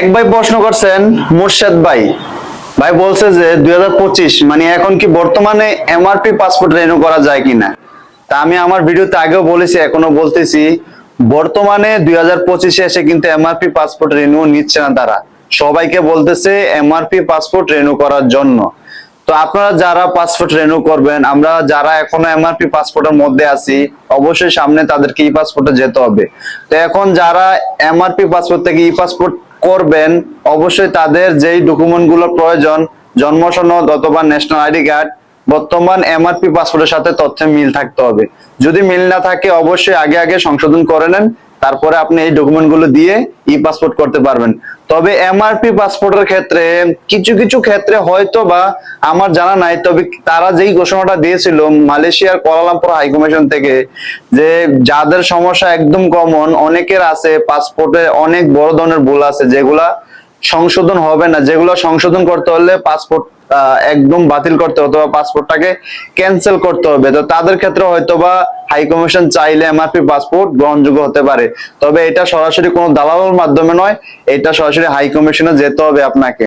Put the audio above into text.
এক ভাই প্রশ্ন করছেন, মুর্শেদ ভাই। ভাই বলছে যে, দুই মানে এখন কি বর্তমানে এমআরপি পাসপোর্ট রেনু করা যায় কিনা? তা আমি আমার ভিডিওতে আগেও বলেছি এখনও বলতেছি, বর্তমানে দুই হাজার পঁচিশে এসে কিন্তু এমআরপি পাসপোর্ট রেনু নিচ্ছে না তারা। সবাইকে বলতেছে এমআরপি পাসপোর্ট রেনু করার জন্য। তো আপনারা যারা পাসপোর্ট রেনু করবেন, আমরা যারা এখনও এমআরপি পাসপোর্টের মধ্যে আছি, অবশ্যই সামনে তাদেরকে ই পাসপোর্টে যেতে হবে। তো এখন যারা এমআরপি পাসপোর্ট থেকে ই পাসপোর্ট করবেন, অবশ্যই তাদের যেই ডকুমেন্টগুলো প্রয়োজন, জন্ম সনদ অথবা ন্যাশনাল আইডি কার্ড বর্তমান এমআরপি পাসপোর্টের সাথে তথ্যে মিল থাকতে হবে। যদি মিল না থাকে, অবশ্যই আগে আগে সংশোধন করে নেন। তারপরে আপনি এই ডকুমেন্টগুলো দিয়ে ই পাসপোর্ট করতে পারবেন। তবে এমআরপি পাসপোর্টের ক্ষেত্রে কিছু কিছু ক্ষেত্রে হয়তো বা আমার জানা নাই, তবে তারা যেই ঘোষণাটা দিয়েছিল মালয়েশিয়ার কোয়ালালামপুর হাই কমিশন থেকে যে যাদের সমস্যা একদম কমন অনেকের আছে পাসপোর্টে অনেক বড় ধরনের ভুল আছে, যেগুলা সংশোধন হবে না। যেগুলো সংশোধন করতে হলে পাসপোর্ট একদম বাতিল করতে হবে, অথবা পাসপোর্টটাকে ক্যান্সেল করতে হবে। তো তাদের ক্ষেত্রে হয়তোবা হাই কমিশন চাইলে এমআরপি পাসপোর্ট গ্রহণযোগ্য হতে পারে। তবে এটা সরাসরি কোনো দালালের মাধ্যমে নয়, এটা সরাসরি হাই কমিশনে যেতে হবে আপনাকে।